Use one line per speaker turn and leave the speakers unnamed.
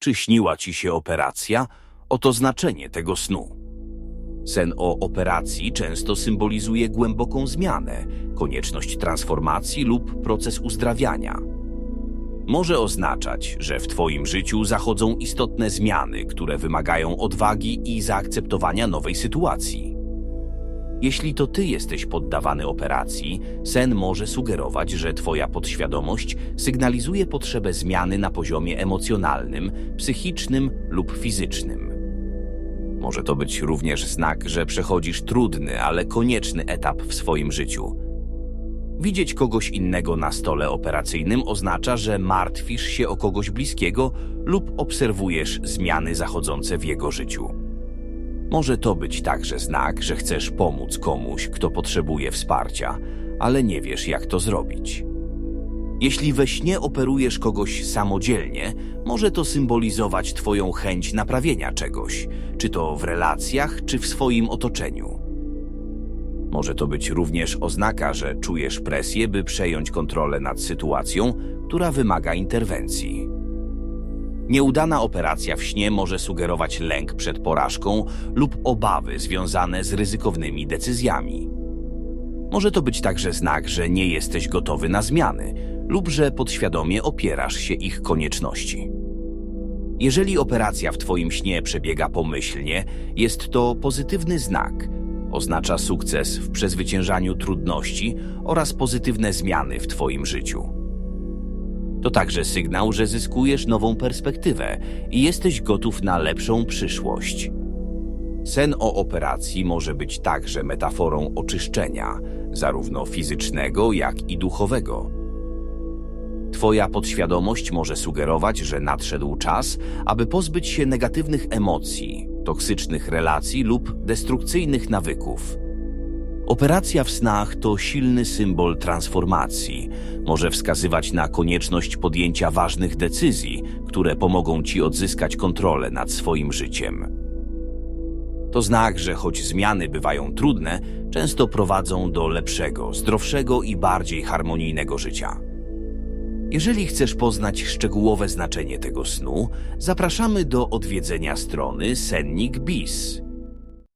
Czy śniła ci się operacja? Oto znaczenie tego snu. Sen o operacji często symbolizuje głęboką zmianę, konieczność transformacji lub proces uzdrawiania. Może oznaczać, że w Twoim życiu zachodzą istotne zmiany, które wymagają odwagi i zaakceptowania nowej sytuacji. Jeśli to Ty jesteś poddawany operacji, sen może sugerować, że Twoja podświadomość sygnalizuje potrzebę zmiany na poziomie emocjonalnym, psychicznym lub fizycznym. Może to być również znak, że przechodzisz trudny, ale konieczny etap w swoim życiu. Widzieć kogoś innego na stole operacyjnym oznacza, że martwisz się o kogoś bliskiego lub obserwujesz zmiany zachodzące w jego życiu. Może to być także znak, że chcesz pomóc komuś, kto potrzebuje wsparcia, ale nie wiesz, jak to zrobić. Jeśli we śnie operujesz kogoś samodzielnie, może to symbolizować Twoją chęć naprawienia czegoś, czy to w relacjach, czy w swoim otoczeniu. Może to być również oznaka, że czujesz presję, by przejąć kontrolę nad sytuacją, która wymaga interwencji. Nieudana operacja w śnie może sugerować lęk przed porażką lub obawy związane z ryzykownymi decyzjami. Może to być także znak, że nie jesteś gotowy na zmiany lub że podświadomie opierasz się ich konieczności. Jeżeli operacja w Twoim śnie przebiega pomyślnie, jest to pozytywny znak. Oznacza sukces w przezwyciężaniu trudności oraz pozytywne zmiany w Twoim życiu. To także sygnał, że zyskujesz nową perspektywę i jesteś gotów na lepszą przyszłość. Sen o operacji może być także metaforą oczyszczenia, zarówno fizycznego, jak i duchowego. Twoja podświadomość może sugerować, że nadszedł czas, aby pozbyć się negatywnych emocji, toksycznych relacji lub destrukcyjnych nawyków. Operacja w snach to silny symbol transformacji. Może wskazywać na konieczność podjęcia ważnych decyzji, które pomogą ci odzyskać kontrolę nad swoim życiem. To znak, że choć zmiany bywają trudne, często prowadzą do lepszego, zdrowszego i bardziej harmonijnego życia. Jeżeli chcesz poznać szczegółowe znaczenie tego snu, zapraszamy do odwiedzenia strony Sennik Bis.